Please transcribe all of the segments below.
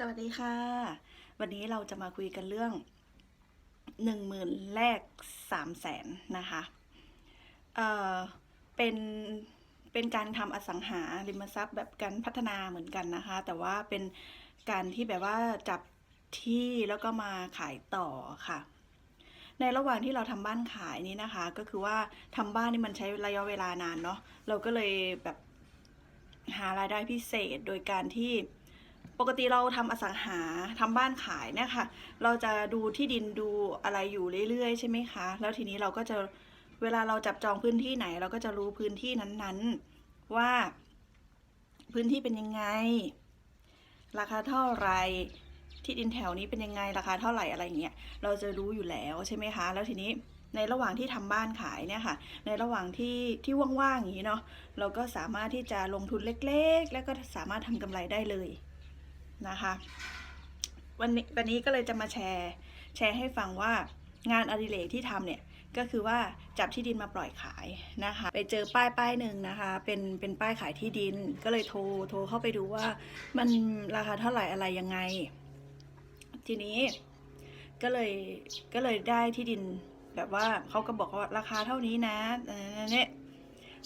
สวัสดีค่ะ วันนี้เราจะมาคุยกันเรื่องหนึ่งหมื่นแรกสามแสนนะคะเอ่อเป็นเป็นการทำอสังหาริมทรัพย์แบบการพัฒนาเหมือนกันนะคะ แต่ว่าเป็นการที่แบบว่าจับที่แล้วก็มาขายต่อค่ะ ในระหว่างที่เราทำบ้านขายนี้นะคะ ก็คือว่าทำบ้านนี่มันใช้ระยะเวลานานเนาะเราก็เลยแบบหารายได้พิเศษโดยการที่ ปกติเราทำอสังหาทำบ้านขายเนี่ยค่ะ เราจะดูที่ดินดูอะไรอยู่เรื่อยๆ ใช่ไหมคะ แล้วทีนี้เราก็จะเวลาเราจับจองพื้นที่ไหน เราก็จะรู้พื้นที่นั้นๆ ว่าพื้นที่เป็นยังไง ราคาเท่าไรที่ดินแถวนี้เป็นยังไงราคาเท่าไหร่อะไรอย่างเงี้ยเราจะรู้อยู่แล้วใช่ไหมคะ แล้วทีนี้ในระหว่างที่ทำบ้านขายเนี่ยค่ะ ในระหว่างที่ที่ว่างๆอย่างนี้เนาะเราก็สามารถที่จะลงทุนเล็ก ๆ แล้วก็สามารถทำกำไรได้เลย นะคะวันนี้วันนี้ก็เลยจะมาแชร์ แชร์ให้ฟังว่างานอดิเรกที่ทำเนี่ยก็คือว่าจับที่ดินมาปล่อยขายนะคะ ไปเจอป้ายป้ายหนึ่งนะคะ เป็นเป็นป้ายขายที่ดิน ก็เลยโทรโทรเข้าไปดูว่ามันราคาเท่าไหร่อะไรยังไง ทีนี้ก็เลยก็เลยได้ที่ดินแบบว่าเขาก็บอกว่าราคาเท่านี้นะเนี่ย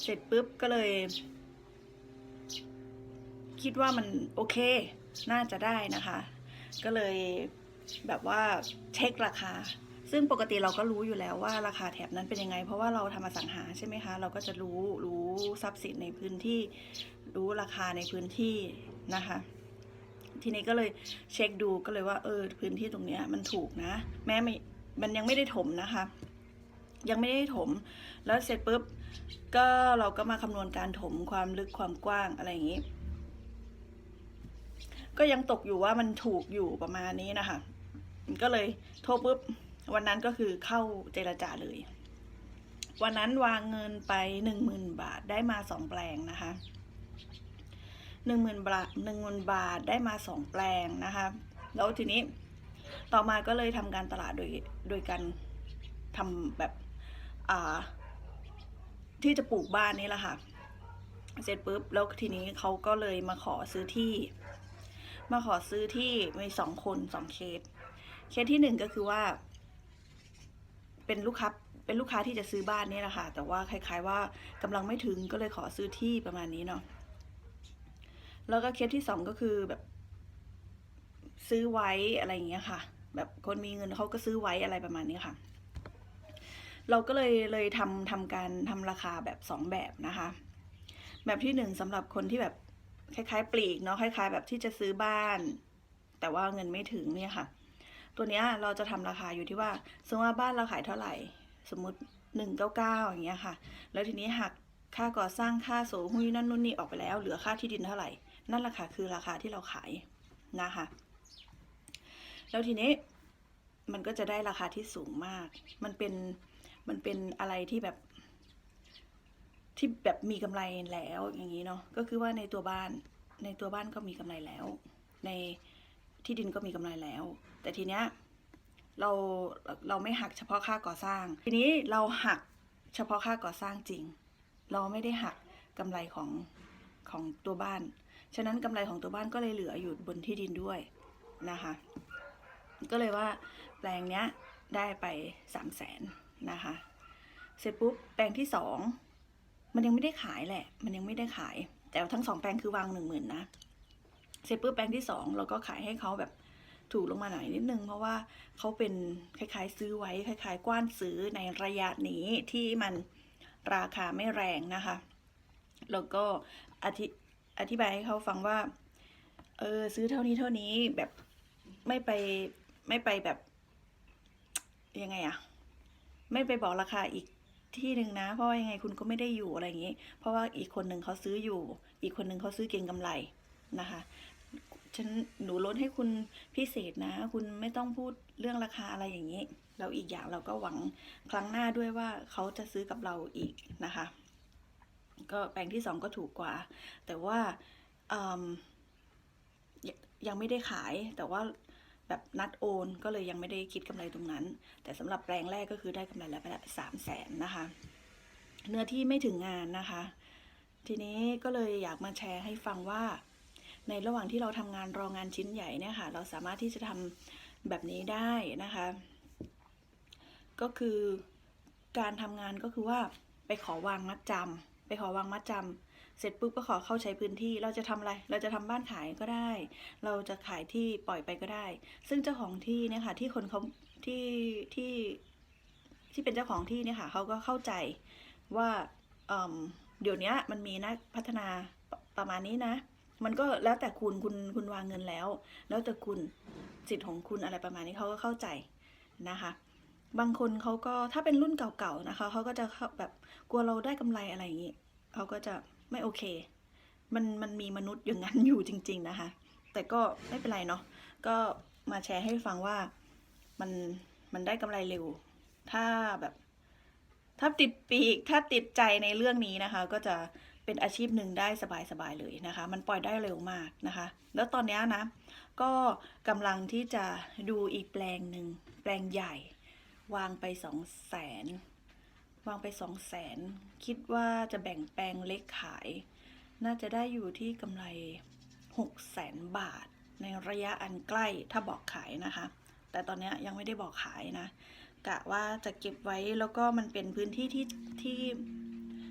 เสร็จปุ๊บก็เลย คิดว่ามันโอเค น่าจะได้นะคะ ก็เลยแบบว่าเช็คราคา ซึ่งปกติเราก็รู้อยู่แล้วว่าราคาแถบนั้นเป็นยังไง เพราะว่าเราทำอสังหาใช่ไหมคะ เราก็จะรู้รู้ทรัพย์สินในพื้นที่ รู้ราคาในพื้นที่นะคะทีนี้ก็เลยเช็คดูก็เลยว่าเออพื้นที่ตรงเนี้ยมันถูกนะ แม้ไม่มันยังไม่ได้ถมนะคะ ยังไม่ได้ถม แล้วเสร็จปุ๊บก็เราก็มาคำนวณการถมความลึกความกว้างอะไรอย่างนี้ ก็ยังตกอยู่ว่ามันถูกอยู่ประมาณนี้นะคะก็เลยโทรปุ๊บวันนั้นก็คือเข้าเจรจาเลย วันนั้นวางเงินไปหนึ่งหมื่นบาทได้มาสองแปลงนะคะหนึ่งหมื่นบาทหนึ่งหมื่นบาทได้มาสองแปลงนะคะ แล้วทีนี้ต่อมาก็เลยทำการตลาดโดยโดยการทำแบบอ่าที่จะปลูกบ้านนี่แหละค่ะ เสร็จปุ๊บแล้วทีนี้เขาก็เลยมาขอซื้อที่ มาขอซื้อที่มีสองคนสองเคส เคสที่หนึ่งก็คือว่า เป็นลูกค้าเป็นลูกค้าที่จะซื้อบ้านนี่แหละค่ะ แต่ว่าคล้าย ๆ ว่ากำลังไม่ถึงก็เลยขอซื้อที่ประมาณนี้เนาะแล้วก็เคสที่สองก็คือแบบ ซื้อไว้อะไรอย่างเงี้ยค่ะ แบบคนมีเงินเขาก็ซื้อไว้อะไรประมาณนี้ค่ะ เราก็เลยเลยทำทำการทำราคาแบบสองแบบนะคะ แบบที่หนึ่งสำหรับคนที่แบบ คล้ายๆ ปลีกเนาะคล้าย ๆ แบบที่จะซื้อบ้าน แต่ว่าเงินไม่ถึงเนี่ยค่ะ ตัวเนี้ยเราจะทำราคาอยู่ที่ว่า สมมติว่าบ้านเราขายเท่าไหร่ สมมุติหนึ่งเก้าเก้าอย่างเงี้ยค่ะ แล้วทีนี้หักค่าก่อสร้างค่าโสหุ้ยนั่นนู่นนี่ออกไปแล้ว เหลือค่าที่ดินเท่าไหร่ นั่นแหละค่ะคือราคาที่เราขายนะคะ แล้วทีนี้มันก็จะได้ราคาที่สูงมาก มันเป็นมันเป็นอะไรที่แบบ ที่แบบมีกำไรแล้วอย่างนี้เนาะก็คือว่าในตัวบ้านในตัวบ้านก็มีกำไรแล้ว ในที่ดินก็มีกำไรแล้ว แต่ทีเนี้ยเราเราไม่หักเฉพาะค่าก่อสร้าง ทีนี้เราหักเฉพาะค่าก่อสร้างจริง เราไม่ได้หักกำไรของของตัวบ้าน ฉะนั้นกำไรของตัวบ้านก็เลยเหลืออยู่บนที่ดินด้วยนะคะ ก็เลยว่าแปลงเนี้ยได้ไปสามแสนนะคะ เสร็จปุ๊บแปลงที่สอง มันยังไม่ได้ขายแหละ มันยังไม่ได้ขาย แต่ทั้งสองแปลงคือวางหนึ่งหมื่นนะ เสร็จปุ๊บแปลงที่สองเราก็ขายให้เขาแบบถูกลงมาหน่อยนิดนึง เพราะว่าเขาเป็นคล้ายๆ ซื้อไว้คล้าย ๆ กว้านซื้อในระยะนี้ที่มันราคาไม่แรงนะคะ แล้วก็อธิอธิบายให้เขาฟังว่า เออซื้อเท่านี้เท่านี้แบบไม่ไปไม่ไปแบบยังไงอะไม่ไปบอกราคาอีก ที่หนึ่งนะ เพราะว่ายังไงคุณก็ไม่ได้อยู่อะไรอย่างนี้ เพราะว่าอีกคนหนึ่งเขาซื้ออยู่ อีกคนหนึ่งเขาซื้อเก่งกำไรนะคะฉันหนูลดให้คุณพิเศษนะ คุณไม่ต้องพูดเรื่องราคาอะไรอย่างนี้แล้วอีกอย่างเราก็หวังครั้งหน้าด้วยว่าเขาจะซื้อกับเราอีกนะคะ ก็แปลงที่สองก็ถูกกว่า แต่ว่ายังไม่ได้ขายแต่ว่า แบบนัดโอน ก็เลยยังไม่ได้คิดกำไรตรงนั้น แต่สำหรับแปลงแรกก็คือได้กำไรแล้วไปละสามแสนนะคะ เนื้อที่ไม่ถึงงานนะคะ ทีนี้ก็เลยอยากมาแชร์ให้ฟังว่า ในระหว่างที่เราทำงานรองานชิ้นใหญ่เนี่ยค่ะ เราสามารถที่จะทำแบบนี้ได้นะคะ ก็คือการทำงานก็คือว่าไปขอวางมัดจำไปขอวางมัดจำ เสร็จปุ๊บก็ขอเข้าใช้พื้นที่ เราจะทำอะไร เราจะทำบ้านขายก็ได้ เราจะขายที่ปล่อยไปก็ได้ ซึ่งเจ้าของที่เนี่ยค่ะที่คนเขาที่ที่ที่เป็นเจ้าของที่เนี่ยค่ะเขาก็เข้าใจว่าเอิ่มเดี๋ยวนี้มันมีนักพัฒนาปประมาณนี้นะ มันก็แล้วแต่คุณคุณคุณวางเงินแล้ว แล้วแต่คุณสิทธิ์ของคุณอะไรประมาณนี้เขาก็เข้าใจนะคะ บางคนเขาก็ถ้าเป็นรุ่นเก่าๆนะคะเขาก็จะแบบกลัวเราได้กำไรอะไรอย่างนี้ เขาก็จะไม่โอเค มันมันมีมนุษย์อย่างนั้นอยู่จริง ๆนะคะ แต่ก็ไม่เป็นไรเนาะ ก็มาแชร์ให้ฟังว่ามันมันได้กำไรเร็ว ถ้าแบบถ้าติดปีก ถ้าติดใจในเรื่องนี้นะคะ ก็จะเป็นอาชีพหนึ่งได้สบายๆเลยนะคะ มันปล่อยได้เร็วมากนะคะ แล้วตอนนี้นะ ก็กำลังที่จะดูอีกแปลงหนึ่งแปลงใหญ่ วางไปสองแสน วางไปสองแสนคิดว่าจะแบ่งแปลงเล็กขาย น่าจะได้อยู่ที่กำไรหกแสนบาท ในระยะอันใกล้ถ้าบอกขายนะคะ แต่ตอนนี้ยยังไม่ได้บอกขายนะกะว่าจะเก็บไว้แล้วก็มันเป็นพื้นที่ที่ที่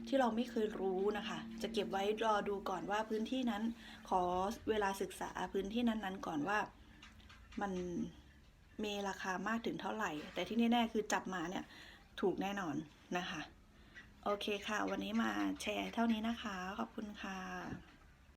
ที่เราไม่เคยรู้นะคะ จะเก็บไว้รอดูก่อนว่าพื้นที่นั้นขอเวลาศึกษาพื้นที่นั้นๆ ก่อนว่ามันมีราคามากถึงเท่าไหร่ แต่ที่แน่ๆคือจับมาเนี่ย ถูกแน่นอนนะคะ โอเคค่ะ วันนี้มาแชร์เท่านี้นะคะ ขอบคุณค่ะ